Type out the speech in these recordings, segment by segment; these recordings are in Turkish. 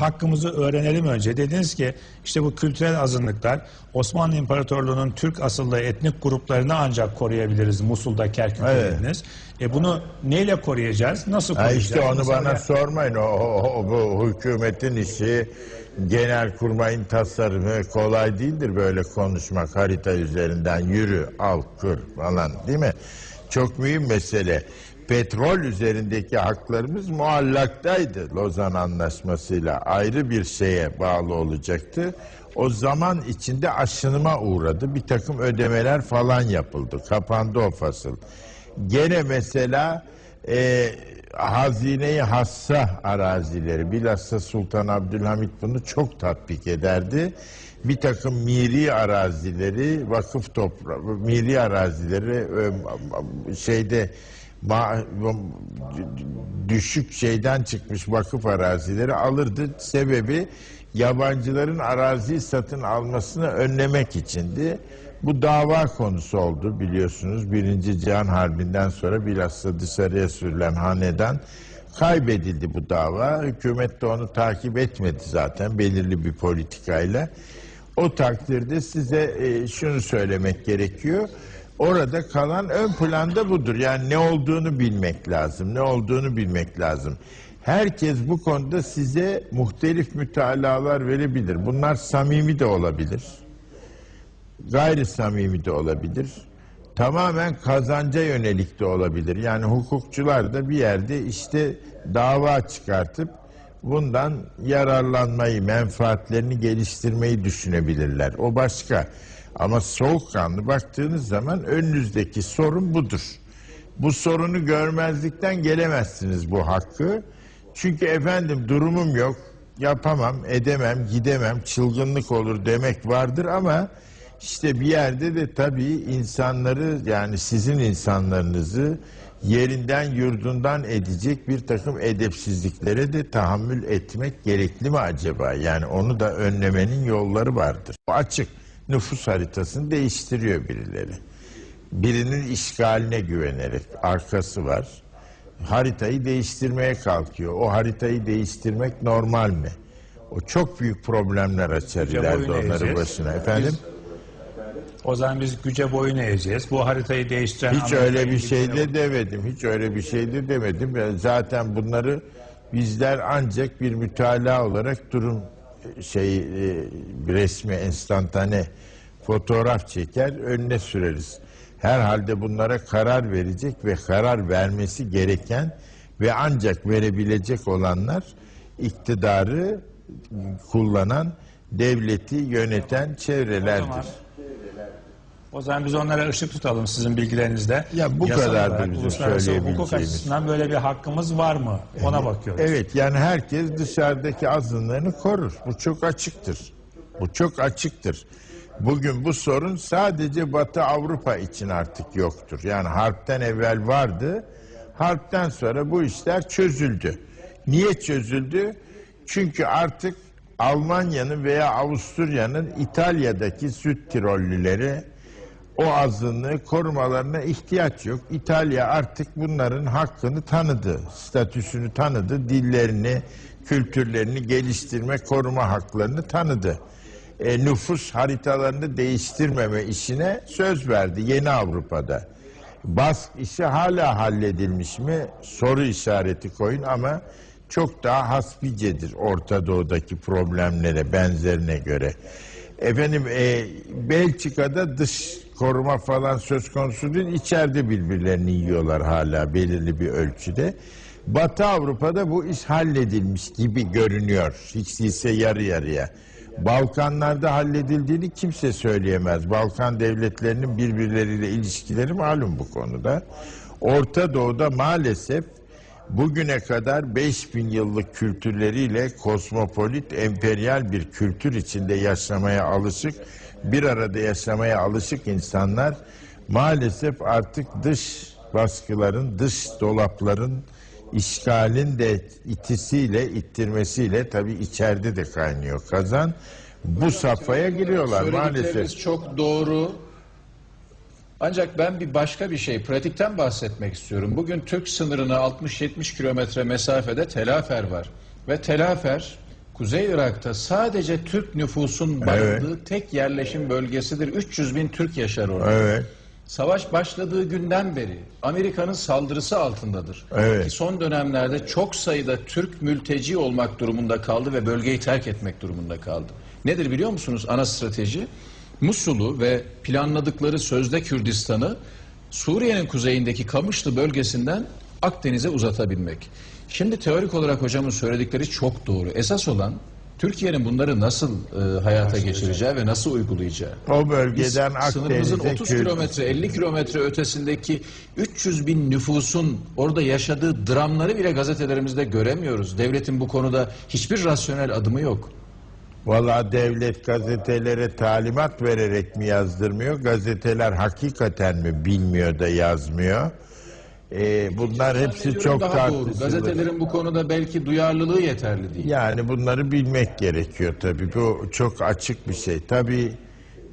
hakkımızı öğrenelim önce. Dediniz ki işte bu kültürel azınlıklar Osmanlı İmparatorluğu'nun Türk asıllı etnik gruplarını ancak koruyabiliriz Musul'da Kerkük'te Evet. dediniz. E bunu neyle koruyacağız? Nasıl Ha koruyacağız? işte onu Mesela- bana sormayın. O, o- o- bu hükümetin işi genel kurmayın tasarımı kolay değildir böyle konuşmak harita üzerinden yürü al kır falan değil mi? Çok mühim mesele. Petrol üzerindeki haklarımız muallaktaydı Lozan Anlaşması'yla ayrı bir şeye bağlı olacaktı. O zaman içinde aşınıma uğradı. Bir takım ödemeler falan yapıldı. Kapandı o fasıl. Gene mesela e, hazineyi hassa arazileri bilhassa Sultan Abdülhamit bunu çok tatbik ederdi. Bir takım miri arazileri vakıf toprağı miri arazileri e, şeyde düşük şeyden çıkmış vakıf arazileri alırdı. Sebebi yabancıların arazi satın almasını önlemek içindi. Bu dava konusu oldu biliyorsunuz. Birinci Cihan Harbi'nden sonra bilhassa dışarıya sürülen hanedan kaybedildi bu dava. Hükümet de onu takip etmedi zaten belirli bir politikayla. O takdirde size e, şunu söylemek gerekiyor. Orada kalan ön planda budur. Yani ne olduğunu bilmek lazım. Ne olduğunu bilmek lazım. Herkes bu konuda size muhtelif mütalalar verebilir. Bunlar samimi de olabilir gayri samimi de olabilir. Tamamen kazanca yönelik de olabilir. Yani hukukçular da bir yerde işte dava çıkartıp bundan yararlanmayı, menfaatlerini geliştirmeyi düşünebilirler. O başka. Ama soğukkanlı baktığınız zaman önünüzdeki sorun budur. Bu sorunu görmezlikten gelemezsiniz bu hakkı. Çünkü efendim durumum yok, yapamam, edemem, gidemem, çılgınlık olur demek vardır ama işte bir yerde de tabii insanları yani sizin insanlarınızı yerinden yurdundan edecek bir takım edepsizliklere de tahammül etmek gerekli mi acaba? Yani onu da önlemenin yolları vardır. Bu açık nüfus haritasını değiştiriyor birileri. Birinin işgaline güvenerek arkası var. Haritayı değiştirmeye kalkıyor. O haritayı değiştirmek normal mi? O çok büyük problemler açar ileride eğeceğiz. başına. Efendim? O zaman biz güce boyun eğeceğiz. Bu haritayı değiştiren... Hiç öyle bir şey de demedim. Hiç öyle bir şey de demedim. Zaten bunları bizler ancak bir mütalaa olarak durum şey e, resmi enstantane fotoğraf çeker önüne süreriz. Herhalde bunlara karar verecek ve karar vermesi gereken ve ancak verebilecek olanlar iktidarı kullanan devleti yöneten çevrelerdir. O zaman biz onlara ışık tutalım sizin bilgilerinizde. Ya bu Yasal kadardır olarak, bizim uluslararası hukuk söyleyebileceğimiz. açısından böyle bir hakkımız var mı? Ona bakıyoruz. Evet yani herkes dışarıdaki azınlığını korur. Bu çok açıktır. Bu çok açıktır. Bugün bu sorun sadece Batı Avrupa için artık yoktur. Yani harpten evvel vardı. Harpten sonra bu işler çözüldü. Niye çözüldü? Çünkü artık Almanya'nın veya Avusturya'nın İtalya'daki Süd Tirollüleri o azınlığı korumalarına ihtiyaç yok. İtalya artık bunların hakkını tanıdı, statüsünü tanıdı, dillerini, kültürlerini geliştirme, koruma haklarını tanıdı. E, nüfus haritalarını değiştirmeme işine söz verdi yeni Avrupa'da. Bask işi hala halledilmiş mi? Soru işareti koyun ama çok daha hasbicedir Orta Doğu'daki problemlere benzerine göre. Efendim e, Belçika'da dış koruma falan söz konusu değil. içeride birbirlerini yiyorlar hala belirli bir ölçüde. Batı Avrupa'da bu iş halledilmiş gibi görünüyor. Hiç değilse yarı yarıya. Balkanlarda halledildiğini kimse söyleyemez. Balkan devletlerinin birbirleriyle ilişkileri malum bu konuda. Orta Doğu'da maalesef bugüne kadar 5000 yıllık kültürleriyle kosmopolit, emperyal bir kültür içinde yaşamaya alışık, bir arada yaşamaya alışık insanlar maalesef artık dış baskıların, dış dolapların işgalin de itisiyle, ittirmesiyle tabii içeride de kaynıyor kazan. Bu safhaya giriyorlar maalesef. çok doğru. Ancak ben bir başka bir şey, pratikten bahsetmek istiyorum. Bugün Türk sınırına 60-70 kilometre mesafede Telafer var. Ve Telafer Kuzey Irak'ta sadece Türk nüfusun barındığı tek yerleşim bölgesidir. 300 bin Türk yaşar orada. Evet. Savaş başladığı günden beri Amerika'nın saldırısı altındadır. Evet. Ki son dönemlerde çok sayıda Türk mülteci olmak durumunda kaldı ve bölgeyi terk etmek durumunda kaldı. Nedir biliyor musunuz ana strateji? Musul'u ve planladıkları sözde Kürdistan'ı Suriye'nin kuzeyindeki Kamışlı bölgesinden Akdeniz'e uzatabilmek. Şimdi teorik olarak hocamın söyledikleri çok doğru. Esas olan Türkiye'nin bunları nasıl e, hayata geçireceği ve nasıl uygulayacağı. O Biz bölgeden sınırımızın Akdeniz'e 30 Kürt- kilometre 50 kilometre ötesindeki 300 bin nüfusun orada yaşadığı dramları bile gazetelerimizde göremiyoruz. Devletin bu konuda hiçbir rasyonel adımı yok. Valla devlet gazetelere talimat vererek mi yazdırmıyor? Gazeteler hakikaten mi bilmiyor da yazmıyor? Ee, bunlar hepsi çok daha doğru. tartışılır. Gazetelerin bu konuda belki duyarlılığı yeterli değil. Yani bunları bilmek gerekiyor tabii. Bu çok açık bir şey. Tabii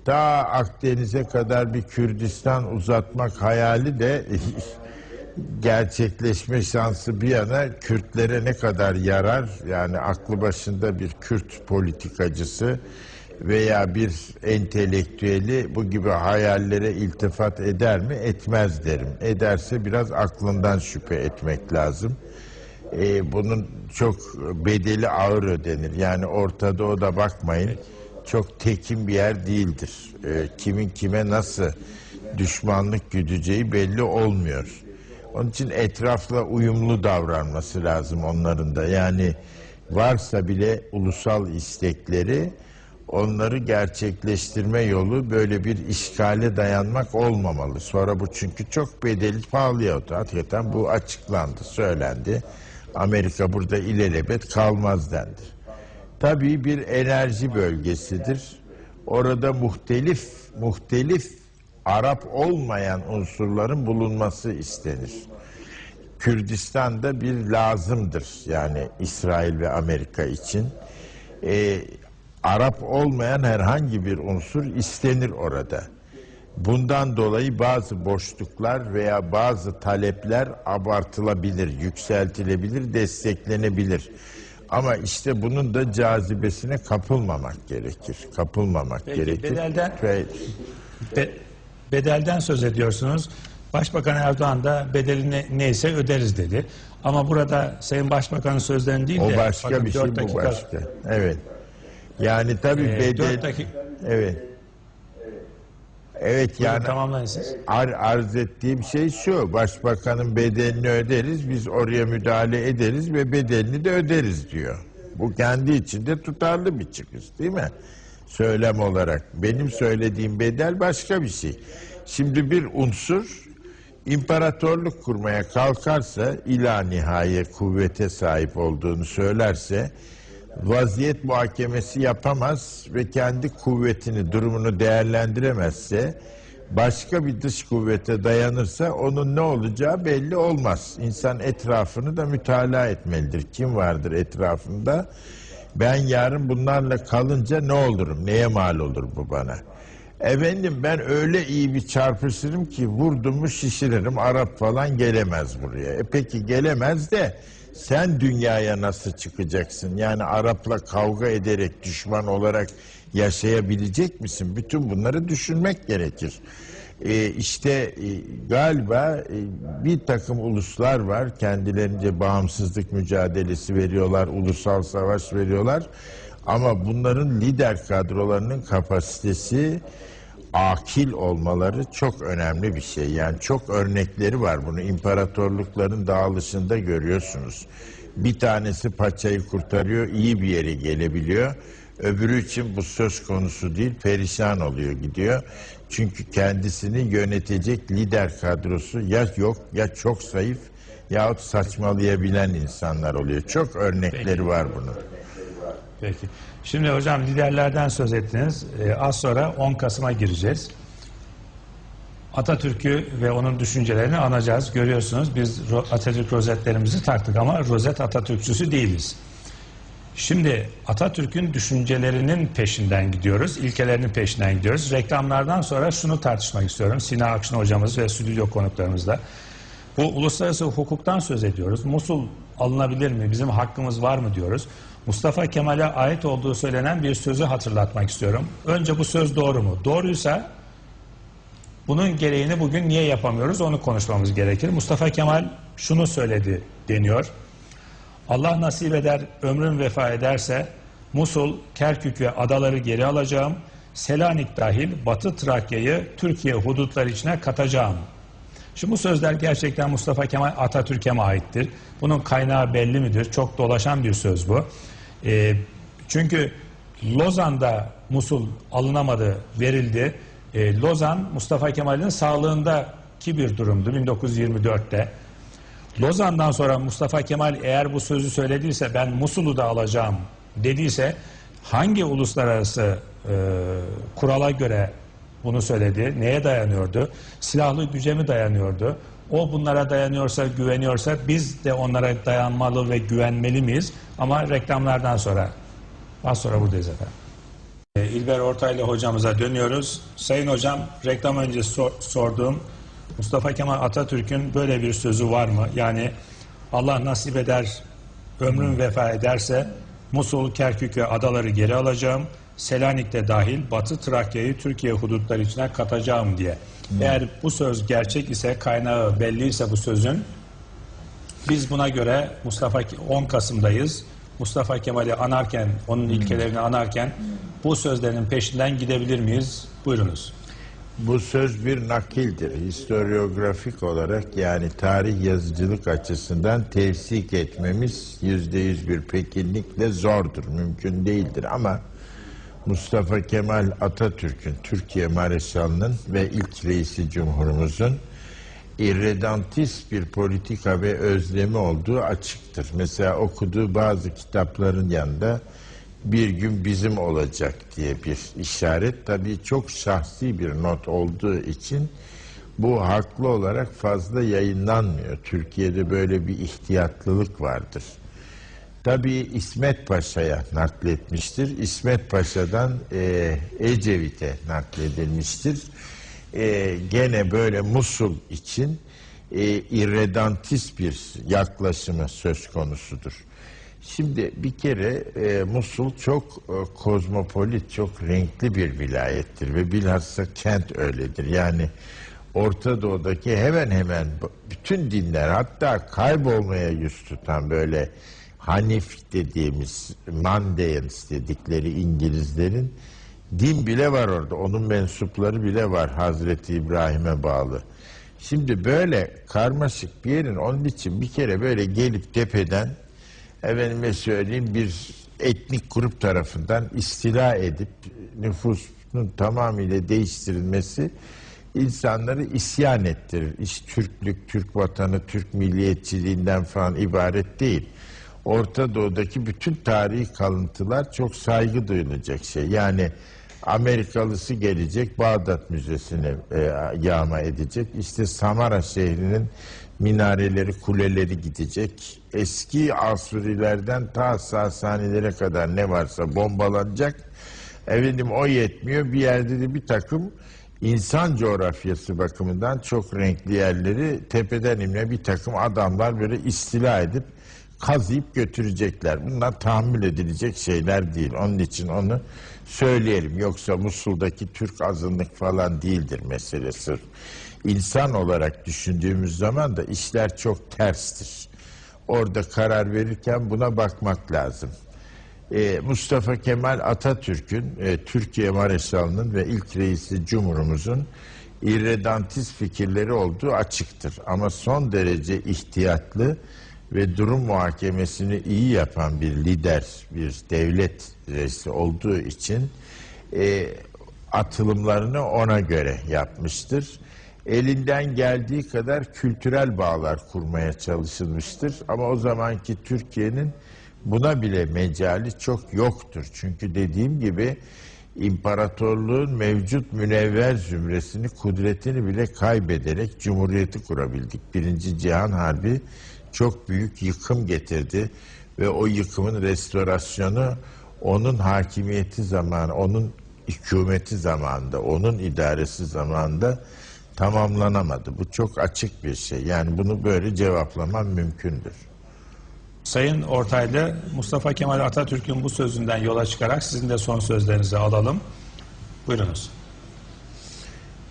daha Akdeniz'e kadar bir Kürdistan uzatmak hayali de gerçekleşme şansı bir yana Kürtlere ne kadar yarar? Yani aklı başında bir Kürt politikacısı veya bir entelektüeli bu gibi hayallere iltifat eder mi? Etmez derim. Ederse biraz aklından şüphe etmek lazım. Ee, bunun çok bedeli ağır ödenir. Yani Orta Doğu'da bakmayın çok tekin bir yer değildir. Ee, kimin kime nasıl düşmanlık güdeceği belli olmuyor. Onun için etrafla uyumlu davranması lazım onların da. Yani varsa bile ulusal istekleri onları gerçekleştirme yolu böyle bir işgale dayanmak olmamalı. Sonra bu çünkü çok bedeli pahalıya oturdu. Hakikaten bu açıklandı, söylendi. Amerika burada ilelebet kalmaz dendi. Tabii bir enerji bölgesidir. Orada muhtelif muhtelif Arap olmayan unsurların bulunması istenir. Kürdistan'da bir lazımdır yani İsrail ve Amerika için. Ee, Arap olmayan herhangi bir unsur istenir orada. Bundan dolayı bazı boşluklar veya bazı talepler abartılabilir, yükseltilebilir, desteklenebilir. Ama işte bunun da cazibesine kapılmamak gerekir. Kapılmamak Peki, gerekir. bedelden- Ve Be- bedelden söz ediyorsunuz. Başbakan Erdoğan da bedelini neyse öderiz dedi. Ama burada Sayın Başbakan'ın sözlerini değil o de başka bakın bir şey, bu dakika- başka. Evet. Yani tabii Ee, bedel... dört dakika- Evet. Evet Buyurun, yani tamamlayın siz. ar, arz ettiğim şey şu. Başbakanın bedelini öderiz. Biz oraya müdahale ederiz ve bedelini de öderiz diyor. Bu kendi içinde tutarlı bir çıkış değil mi? Söylem olarak. Benim söylediğim bedel başka bir şey. Şimdi bir unsur imparatorluk kurmaya kalkarsa ila nihaye kuvvete sahip olduğunu söylerse vaziyet muhakemesi yapamaz ve kendi kuvvetini, durumunu değerlendiremezse başka bir dış kuvvete dayanırsa onun ne olacağı belli olmaz. İnsan etrafını da mütalaa etmelidir. Kim vardır etrafında? Ben yarın bunlarla kalınca ne olurum? Neye mal olur bu bana? Efendim ben öyle iyi bir çarpışırım ki vurdum mu şişiririm. Arap falan gelemez buraya. E peki gelemez de sen dünyaya nasıl çıkacaksın? Yani Arap'la kavga ederek düşman olarak yaşayabilecek misin? Bütün bunları düşünmek gerekir. E, işte e, galiba e, bir takım uluslar var kendilerince bağımsızlık mücadelesi veriyorlar, ulusal savaş veriyorlar. Ama bunların lider kadrolarının kapasitesi akil olmaları çok önemli bir şey. Yani çok örnekleri var bunu. İmparatorlukların dağılışında görüyorsunuz. Bir tanesi paçayı kurtarıyor, iyi bir yere gelebiliyor. Öbürü için bu söz konusu değil, perişan oluyor gidiyor. Çünkü kendisini yönetecek lider kadrosu ya yok ya çok zayıf yahut saçmalayabilen insanlar oluyor. Çok örnekleri var bunun. Peki. Şimdi hocam liderlerden söz ettiniz. Ee, az sonra 10 Kasım'a gireceğiz. Atatürk'ü ve onun düşüncelerini anacağız. Görüyorsunuz biz Atatürk rozetlerimizi taktık ama rozet Atatürkçüsü değiliz. Şimdi Atatürk'ün düşüncelerinin peşinden gidiyoruz, ilkelerinin peşinden gidiyoruz. Reklamlardan sonra şunu tartışmak istiyorum. Sina Akşin hocamız ve stüdyo konuklarımızla. Bu uluslararası hukuktan söz ediyoruz. Musul alınabilir mi? Bizim hakkımız var mı diyoruz. Mustafa Kemal'e ait olduğu söylenen bir sözü hatırlatmak istiyorum. Önce bu söz doğru mu? Doğruysa bunun gereğini bugün niye yapamıyoruz onu konuşmamız gerekir. Mustafa Kemal şunu söyledi deniyor. Allah nasip eder, ömrüm vefa ederse Musul, Kerkük ve adaları geri alacağım. Selanik dahil Batı Trakya'yı Türkiye hudutları içine katacağım. Şimdi bu sözler gerçekten Mustafa Kemal Atatürk'e aittir? Bunun kaynağı belli midir? Çok dolaşan bir söz bu. Ee, çünkü Lozan'da Musul alınamadı, verildi. Ee, Lozan Mustafa Kemal'in sağlığındaki bir durumdu 1924'te. Lozan'dan sonra Mustafa Kemal eğer bu sözü söylediyse ben Musul'u da alacağım dediyse hangi uluslararası e, kurala göre bunu söyledi? Neye dayanıyordu? Silahlı güce mi dayanıyordu? O bunlara dayanıyorsa, güveniyorsa biz de onlara dayanmalı ve güvenmeli miyiz? Ama reklamlardan sonra, az sonra buradayız efendim. E, İlber Ortaylı hocamıza dönüyoruz. Sayın hocam, reklam öncesi sor- sorduğum Mustafa Kemal Atatürk'ün böyle bir sözü var mı? Yani Allah nasip eder, ömrüm vefa ederse Musul, Kerkük ve adaları geri alacağım. Selanik'te dahil Batı Trakya'yı Türkiye hudutları içine katacağım diye. Eğer bu söz gerçek ise, kaynağı belliyse bu sözün, biz buna göre Mustafa 10 Kasım'dayız. Mustafa Kemal'i anarken, onun ilkelerini anarken bu sözlerin peşinden gidebilir miyiz? Buyurunuz. Bu söz bir nakildir. Historiografik olarak yani tarih yazıcılık açısından tevsik etmemiz yüzde yüz bir pekinlikle zordur, mümkün değildir. Ama Mustafa Kemal Atatürk'ün, Türkiye Mareşalının ve ilk reisi Cumhurumuzun irredantist bir politika ve özlemi olduğu açıktır. Mesela okuduğu bazı kitapların yanında bir gün bizim olacak diye bir işaret. Tabii çok şahsi bir not olduğu için bu haklı olarak fazla yayınlanmıyor. Türkiye'de böyle bir ihtiyatlılık vardır. Tabii İsmet Paşa'ya nakletmiştir. İsmet Paşa'dan e, Ecevit'e nakledilmiştir. E, gene böyle Musul için e, irredantist bir yaklaşımı söz konusudur. Şimdi bir kere e, Musul çok e, kozmopolit, çok renkli bir vilayettir ve bilhassa kent öyledir. Yani Orta Doğu'daki hemen hemen bütün dinler hatta kaybolmaya yüz tutan böyle Hanif dediğimiz Mandeans dedikleri İngilizlerin din bile var orada. Onun mensupları bile var Hazreti İbrahim'e bağlı. Şimdi böyle karmaşık bir yerin onun için bir kere böyle gelip tepeden efendime söyleyeyim bir etnik grup tarafından istila edip nüfusun tamamıyla değiştirilmesi insanları isyan ettirir. İş Türklük, Türk vatanı, Türk milliyetçiliğinden falan ibaret değil. Orta Doğu'daki bütün tarihi kalıntılar çok saygı duyulacak şey. Yani Amerikalısı gelecek Bağdat Müzesi'ne e, yağma edecek. İşte Samara şehrinin minareleri, kuleleri gidecek. Eski Asurilerden ta Sasanilere kadar ne varsa bombalanacak. Efendim o yetmiyor. Bir yerde de bir takım insan coğrafyası bakımından çok renkli yerleri tepeden inme bir takım adamlar böyle istila edip kazıyıp götürecekler. Bunlar tahammül edilecek şeyler değil. Onun için onu söyleyelim. Yoksa Musul'daki Türk azınlık falan değildir mesele sırf. İnsan olarak düşündüğümüz zaman da işler çok terstir. Orada karar verirken buna bakmak lazım. Ee, Mustafa Kemal Atatürk'ün, e, Türkiye Mareşalının ve ilk reisi Cumhurumuzun irredantist fikirleri olduğu açıktır. Ama son derece ihtiyatlı ve durum muhakemesini iyi yapan bir lider, bir devlet reisi olduğu için e, atılımlarını ona göre yapmıştır. Elinden geldiği kadar kültürel bağlar kurmaya çalışılmıştır. Ama o zamanki Türkiye'nin buna bile mecali çok yoktur. Çünkü dediğim gibi imparatorluğun mevcut münevver zümresini, kudretini bile kaybederek cumhuriyeti kurabildik. Birinci Cihan Harbi çok büyük yıkım getirdi ve o yıkımın restorasyonu onun hakimiyeti zamanı, onun hükümeti zamanında, onun idaresi zamanında tamamlanamadı. Bu çok açık bir şey. Yani bunu böyle cevaplamam mümkündür. Sayın Ortaylı, Mustafa Kemal Atatürk'ün bu sözünden yola çıkarak sizin de son sözlerinizi alalım. Buyurunuz.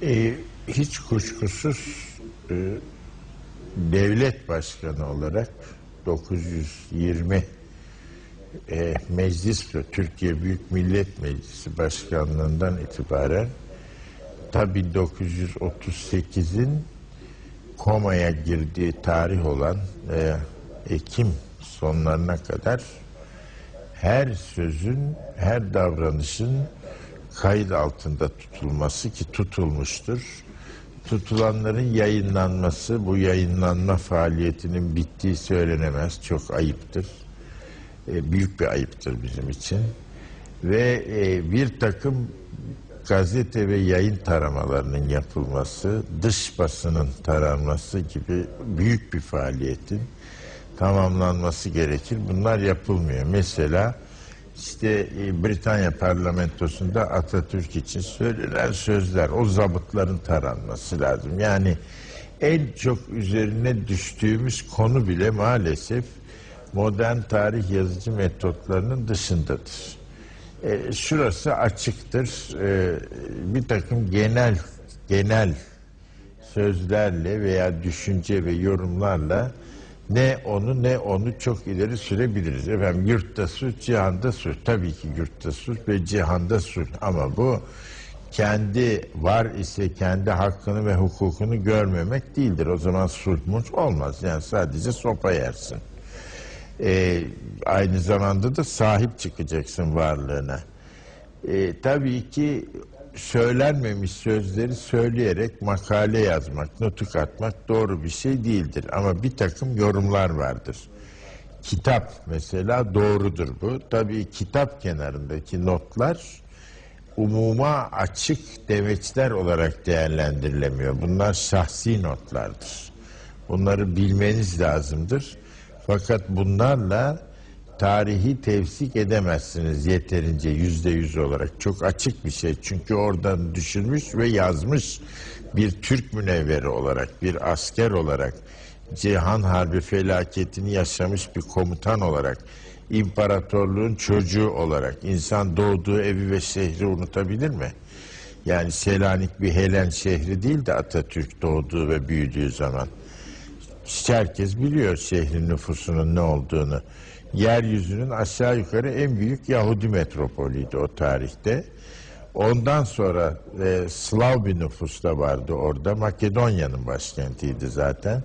Ee, hiç kuşkusuz e, devlet başkanı olarak 920 e, meclis Türkiye Büyük Millet Meclisi başkanlığından itibaren tabi 1938'in komaya girdiği tarih olan e, Ekim sonlarına kadar her sözün, her davranışın kayıt altında tutulması ki tutulmuştur. Tutulanların yayınlanması, bu yayınlanma faaliyetinin bittiği söylenemez. Çok ayıptır. E, büyük bir ayıptır bizim için. Ve e, bir takım gazete ve yayın taramalarının yapılması, dış basının taranması gibi büyük bir faaliyetin tamamlanması gerekir. Bunlar yapılmıyor. Mesela işte e, Britanya parlamentosunda Atatürk için söylenen sözler, o zabıtların taranması lazım. Yani en çok üzerine düştüğümüz konu bile maalesef modern tarih yazıcı metotlarının dışındadır. E, şurası açıktır. E, bir takım genel genel sözlerle veya düşünce ve yorumlarla ne onu ne onu çok ileri sürebiliriz. Efendim yurtta sulh, cihanda sulh. Tabii ki yurtta sulh ve cihanda sulh. Ama bu kendi var ise kendi hakkını ve hukukunu görmemek değildir. O zaman sulh olmaz. Yani sadece sopa yersin. Ee, aynı zamanda da sahip çıkacaksın varlığına. Ee, tabii ki söylenmemiş sözleri söyleyerek makale yazmak, nutuk atmak doğru bir şey değildir. Ama bir takım yorumlar vardır. Kitap mesela doğrudur bu. Tabii kitap kenarındaki notlar umuma açık demeçler olarak değerlendirilemiyor. Bunlar şahsi notlardır. Bunları bilmeniz lazımdır. Fakat bunlarla tarihi tevsik edemezsiniz yeterince yüzde yüz olarak. Çok açık bir şey. Çünkü oradan düşünmüş ve yazmış bir Türk münevveri olarak, bir asker olarak, Cihan Harbi felaketini yaşamış bir komutan olarak, imparatorluğun çocuğu olarak insan doğduğu evi ve şehri unutabilir mi? Yani Selanik bir Helen şehri değil de Atatürk doğduğu ve büyüdüğü zaman. Herkes biliyor şehrin nüfusunun ne olduğunu. Yeryüzünün aşağı yukarı en büyük Yahudi metropolüydü o tarihte. Ondan sonra e, Slav bir nüfus da vardı orada. Makedonya'nın başkentiydi zaten.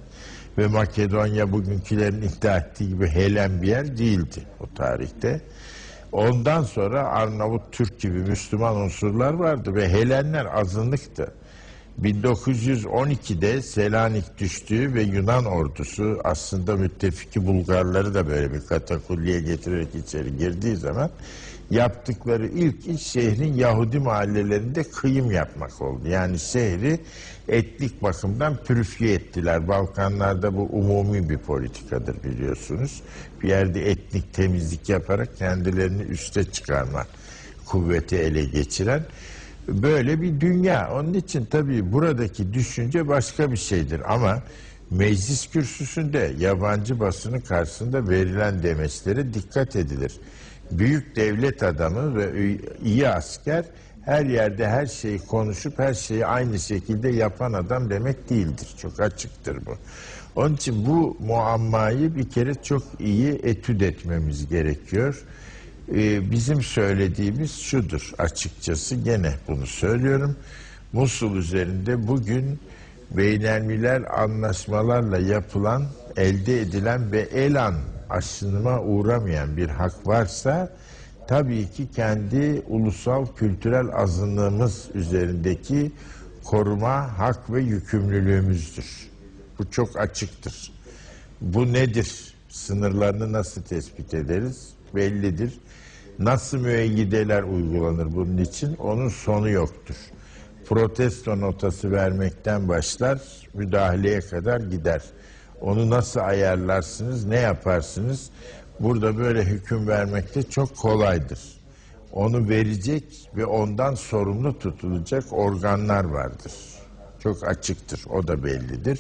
Ve Makedonya bugünkülerin iddia ettiği gibi Helen bir yer değildi o tarihte. Ondan sonra Arnavut Türk gibi Müslüman unsurlar vardı ve Helenler azınlıktı. 1912'de Selanik düştüğü ve Yunan ordusu aslında müttefiki Bulgarları da böyle bir katakulliye getirerek içeri girdiği zaman yaptıkları ilk iş şehrin Yahudi mahallelerinde kıyım yapmak oldu. Yani şehri etnik bakımdan pürüfye ettiler. Balkanlarda bu umumi bir politikadır biliyorsunuz. Bir yerde etnik temizlik yaparak kendilerini üste çıkarma kuvveti ele geçiren böyle bir dünya. Onun için tabii buradaki düşünce başka bir şeydir ama meclis kürsüsünde yabancı basının karşısında verilen demeçlere dikkat edilir. Büyük devlet adamı ve iyi asker her yerde her şeyi konuşup her şeyi aynı şekilde yapan adam demek değildir. Çok açıktır bu. Onun için bu muammayı bir kere çok iyi etüt etmemiz gerekiyor. Ee, bizim söylediğimiz şudur açıkçası gene bunu söylüyorum. Musul üzerinde bugün beynelmiler anlaşmalarla yapılan, elde edilen ve elan aşınıma uğramayan bir hak varsa tabii ki kendi ulusal kültürel azınlığımız üzerindeki koruma, hak ve yükümlülüğümüzdür. Bu çok açıktır. Bu nedir? Sınırlarını nasıl tespit ederiz? Bellidir. Nasıl müeyyideler uygulanır bunun için? Onun sonu yoktur. Protesto notası vermekten başlar, müdahaleye kadar gider. Onu nasıl ayarlarsınız, ne yaparsınız? Burada böyle hüküm vermekte çok kolaydır. Onu verecek ve ondan sorumlu tutulacak organlar vardır. Çok açıktır, o da bellidir.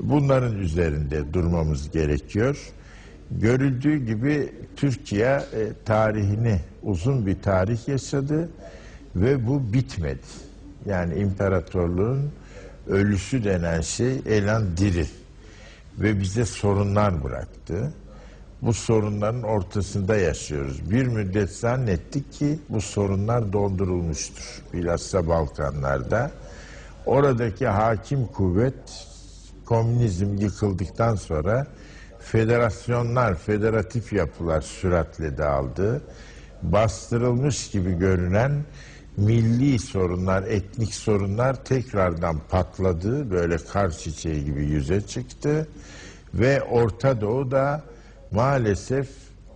Bunların üzerinde durmamız gerekiyor. Görüldüğü gibi Türkiye e, tarihini uzun bir tarih yaşadı ve bu bitmedi. Yani imparatorluğun ölüsü denen şey elan diri ve bize sorunlar bıraktı. Bu sorunların ortasında yaşıyoruz. Bir müddet zannettik ki bu sorunlar dondurulmuştur. Bilhassa Balkanlarda. Oradaki hakim kuvvet komünizm yıkıldıktan sonra federasyonlar, federatif yapılar süratle dağıldı. Bastırılmış gibi görünen milli sorunlar, etnik sorunlar tekrardan patladı. Böyle kar çiçeği gibi yüze çıktı. Ve Orta Doğu'da maalesef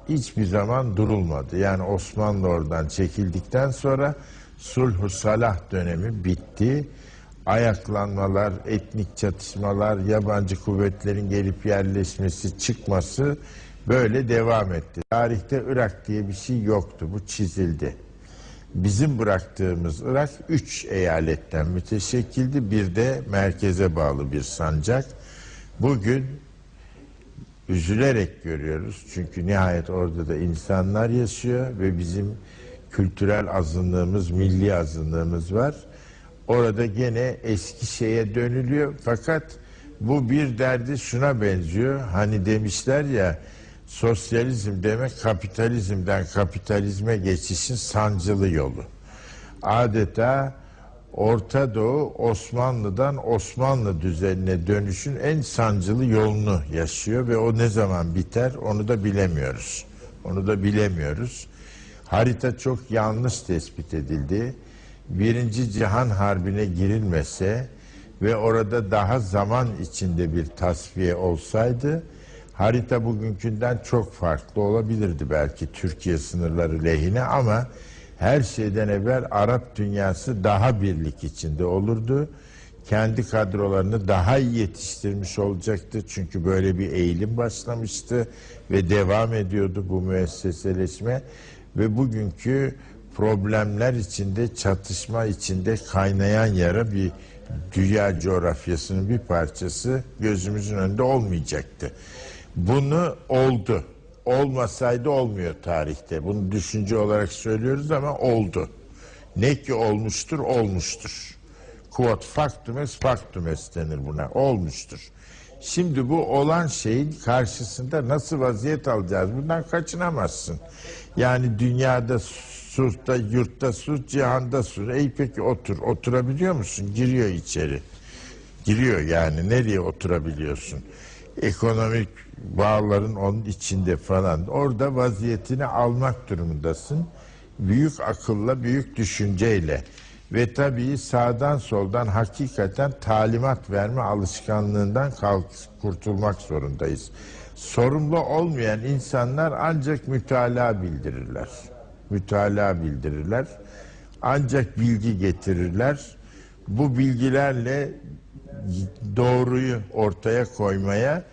hiçbir zaman durulmadı. Yani Osmanlı oradan çekildikten sonra sulh salah dönemi bitti. Ayaklanmalar, etnik çatışmalar, yabancı kuvvetlerin gelip yerleşmesi, çıkması böyle devam etti. Tarihte Irak diye bir şey yoktu. Bu çizildi. Bizim bıraktığımız Irak üç eyaletten müteşekkildi. Bir de merkeze bağlı bir sancak. Bugün üzülerek görüyoruz. Çünkü nihayet orada da insanlar yaşıyor ve bizim kültürel azınlığımız, milli azınlığımız var. Orada gene eski şeye dönülüyor. Fakat bu bir derdi şuna benziyor. Hani demişler ya sosyalizm demek kapitalizmden kapitalizme geçişin sancılı yolu. Adeta Orta Doğu Osmanlı'dan Osmanlı düzenine dönüşün en sancılı yolunu yaşıyor ve o ne zaman biter onu da bilemiyoruz. Onu da bilemiyoruz. Harita çok yanlış tespit edildi. Birinci Cihan Harbi'ne girilmese ve orada daha zaman içinde bir tasfiye olsaydı harita bugünkünden çok farklı olabilirdi belki Türkiye sınırları lehine ama her şeyden evvel Arap dünyası daha birlik içinde olurdu. Kendi kadrolarını daha iyi yetiştirmiş olacaktı. Çünkü böyle bir eğilim başlamıştı ve devam ediyordu bu müesseseleşme. Ve bugünkü problemler içinde, çatışma içinde kaynayan yara bir dünya coğrafyasının bir parçası gözümüzün önünde olmayacaktı. Bunu oldu. Olmasaydı olmuyor tarihte. Bunu düşünce olarak söylüyoruz ama oldu. Ne ki olmuştur, olmuştur. Quod factum est factum est denir buna. Olmuştur. Şimdi bu olan şeyin karşısında nasıl vaziyet alacağız? Bundan kaçınamazsın. Yani dünyada sulhta, yurtta sulh, cihanda sulh. Ey peki otur. Oturabiliyor musun? Giriyor içeri. Giriyor yani. Nereye oturabiliyorsun? Ekonomik bağların onun içinde falan. Orada vaziyetini almak durumundasın. Büyük akılla, büyük düşünceyle ve tabii sağdan soldan hakikaten talimat verme alışkanlığından kalk, kurtulmak zorundayız. Sorumlu olmayan insanlar ancak mütalaa bildirirler. Mütalaa bildirirler. Ancak bilgi getirirler. Bu bilgilerle doğruyu ortaya koymaya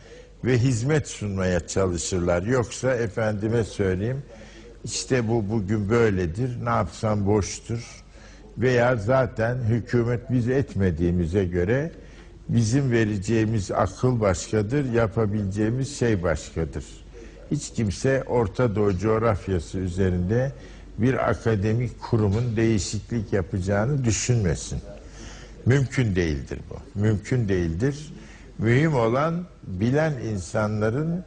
ve hizmet sunmaya çalışırlar. Yoksa efendime söyleyeyim işte bu bugün böyledir ne yapsam boştur veya zaten hükümet biz etmediğimize göre bizim vereceğimiz akıl başkadır, yapabileceğimiz şey başkadır. Hiç kimse Orta Doğu coğrafyası üzerinde bir akademik kurumun değişiklik yapacağını düşünmesin. Mümkün değildir bu. Mümkün değildir. Mühim olan bilen insanların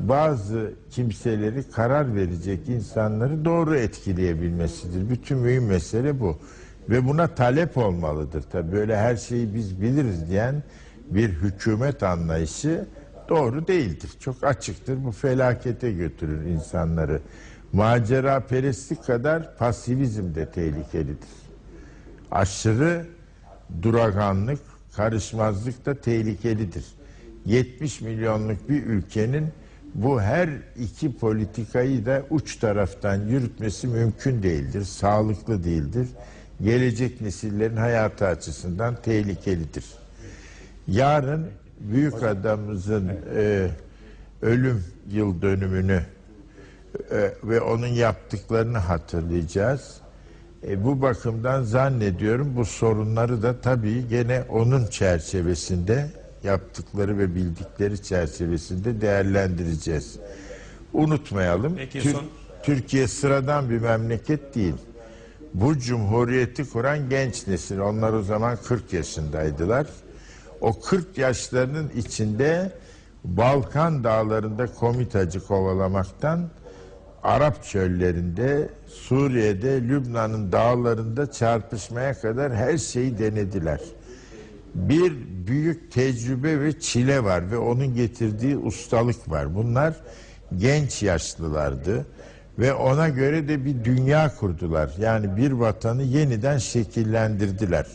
bazı kimseleri karar verecek insanları doğru etkileyebilmesidir. Bütün mühim mesele bu. Ve buna talep olmalıdır. Tabii böyle her şeyi biz biliriz diyen bir hükümet anlayışı doğru değildir. Çok açıktır. Bu felakete götürür insanları. Macera perestlik kadar pasivizm de tehlikelidir. Aşırı duraganlık, karışmazlık da tehlikelidir. 70 milyonluk bir ülkenin bu her iki politikayı da uç taraftan yürütmesi mümkün değildir, sağlıklı değildir. Gelecek nesillerin hayatı açısından tehlikelidir. Yarın büyük adamımızın e, ölüm yıl dönümünü e, ve onun yaptıklarını hatırlayacağız. E, bu bakımdan zannediyorum bu sorunları da tabii gene onun çerçevesinde yaptıkları ve bildikleri çerçevesinde değerlendireceğiz. Unutmayalım. Peki Tür- son- Türkiye sıradan bir memleket değil. Bu cumhuriyeti kuran genç nesil. Onlar o zaman 40 yaşındaydılar. O 40 yaşlarının içinde Balkan dağlarında komitacı kovalamaktan Arap çöllerinde, Suriye'de, Lübnan'ın dağlarında çarpışmaya kadar her şeyi denediler. Bir büyük tecrübe ve çile var ve onun getirdiği ustalık var. Bunlar genç yaşlılardı ve ona göre de bir dünya kurdular. Yani bir vatanı yeniden şekillendirdiler.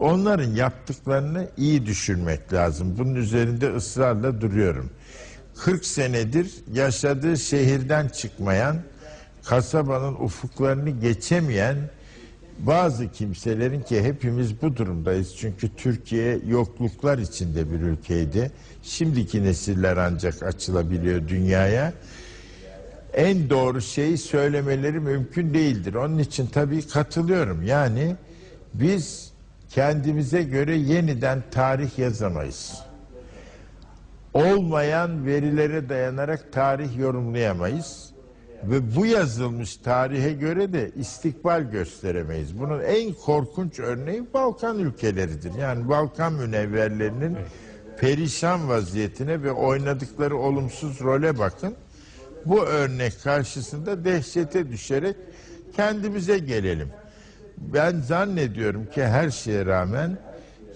Onların yaptıklarını iyi düşünmek lazım. Bunun üzerinde ısrarla duruyorum. 40 senedir yaşadığı şehirden çıkmayan, kasabanın ufuklarını geçemeyen bazı kimselerin ki hepimiz bu durumdayız. Çünkü Türkiye yokluklar içinde bir ülkeydi. Şimdiki nesiller ancak açılabiliyor dünyaya. En doğru şeyi söylemeleri mümkün değildir. Onun için tabii katılıyorum. Yani biz kendimize göre yeniden tarih yazamayız olmayan verilere dayanarak tarih yorumlayamayız. Ve bu yazılmış tarihe göre de istikbal gösteremeyiz. Bunun en korkunç örneği Balkan ülkeleridir. Yani Balkan münevverlerinin perişan vaziyetine ve oynadıkları olumsuz role bakın. Bu örnek karşısında dehşete düşerek kendimize gelelim. Ben zannediyorum ki her şeye rağmen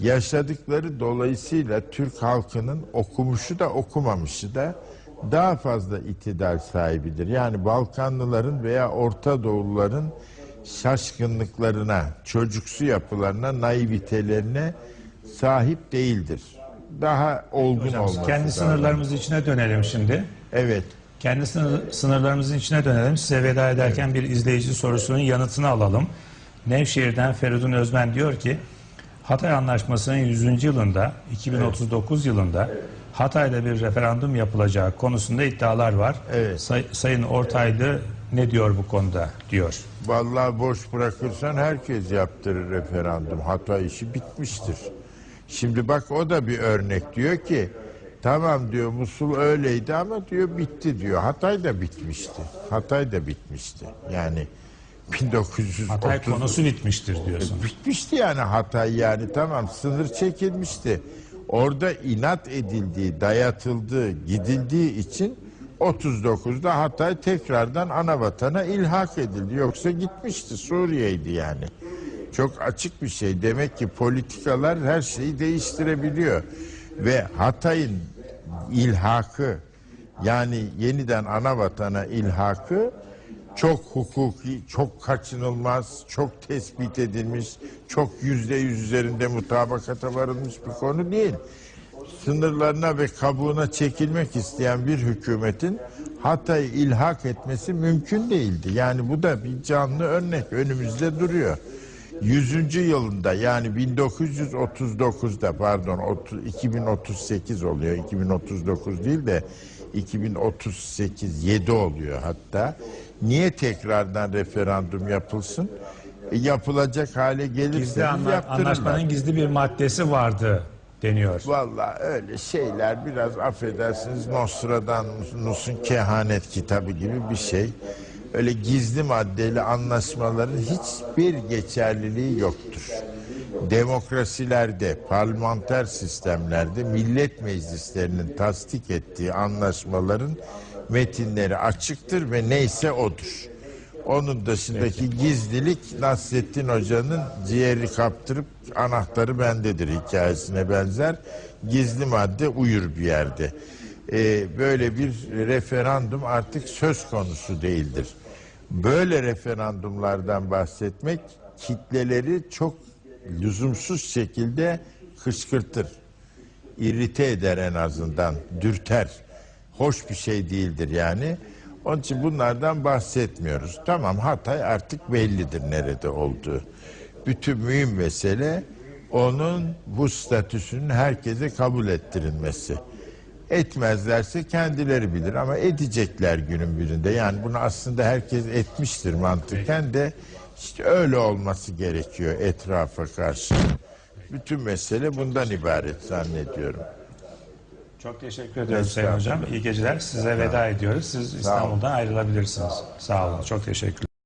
yaşadıkları dolayısıyla Türk halkının okumuşu da okumamışı da daha fazla itidal sahibidir. Yani Balkanlıların veya Orta Doğuluların şaşkınlıklarına, çocuksu yapılarına, naivitelerine sahip değildir. Daha olgun Hocam, olması kendi lazım. sınırlarımız içine dönelim şimdi. Evet. Kendi sınır- sınırlarımızın içine dönelim. Size veda ederken bir izleyici sorusunun yanıtını alalım. Nevşehir'den Feridun Özmen diyor ki Hatay Anlaşması'nın 100. yılında 2039 yılında Hatay'da bir referandum yapılacağı konusunda iddialar var. Evet. Say- Sayın Ortaylı ne diyor bu konuda diyor. Vallahi boş bırakırsan herkes yaptırır referandum. Hata işi bitmiştir. Şimdi bak o da bir örnek diyor ki tamam diyor Musul öyleydi ama diyor bitti diyor. Hatay da bitmişti. Hatay da bitmişti. Yani 1930 Hatay konusu bitmiştir diyorsun. Bitmişti yani Hatay yani tamam sınır çekilmişti. Orada inat edildiği, dayatıldığı, gidildiği için 39'da Hatay tekrardan ana vatana ilhak edildi. Yoksa gitmişti Suriye'ydi yani. Çok açık bir şey. Demek ki politikalar her şeyi değiştirebiliyor. Ve Hatay'ın ilhakı yani yeniden ana vatana ilhakı çok hukuki, çok kaçınılmaz, çok tespit edilmiş, çok yüzde yüz üzerinde mutabakata varılmış bir konu değil. Sınırlarına ve kabuğuna çekilmek isteyen bir hükümetin Hatay'ı ilhak etmesi mümkün değildi. Yani bu da bir canlı örnek önümüzde duruyor. 100. yılında yani 1939'da pardon 30 2038 oluyor 2039 değil de 2038 7 oluyor hatta. Niye tekrardan referandum yapılsın? E, yapılacak hale gelirse Gizli anla- anlaşmanın gizli bir maddesi vardı deniyor. Vallahi öyle şeyler biraz affedersiniz Nostradamus'un kehanet kitabı gibi bir şey. Öyle gizli maddeli anlaşmaların hiçbir geçerliliği yoktur. Demokrasilerde, parlamenter sistemlerde millet meclislerinin tasdik ettiği anlaşmaların metinleri açıktır ve neyse odur. Onun dışındaki gizlilik Nasrettin Hoca'nın ciğeri kaptırıp anahtarı bendedir hikayesine benzer. Gizli madde uyur bir yerde. Ee, böyle bir referandum artık söz konusu değildir. Böyle referandumlardan bahsetmek kitleleri çok lüzumsuz şekilde kışkırtır irite eder en azından, dürter. Hoş bir şey değildir yani. Onun için bunlardan bahsetmiyoruz. Tamam Hatay artık bellidir nerede olduğu. Bütün mühim mesele onun bu statüsünün herkese kabul ettirilmesi. Etmezlerse kendileri bilir ama edecekler günün birinde. Yani bunu aslında herkes etmiştir mantıken de işte öyle olması gerekiyor etrafa karşı. Bütün mesele bundan ibaret zannediyorum. Çok teşekkür ediyoruz Sayın Hocam. İyi geceler. Size veda ediyoruz. Siz İstanbul'dan ayrılabilirsiniz. Sağ olun. Çok teşekkür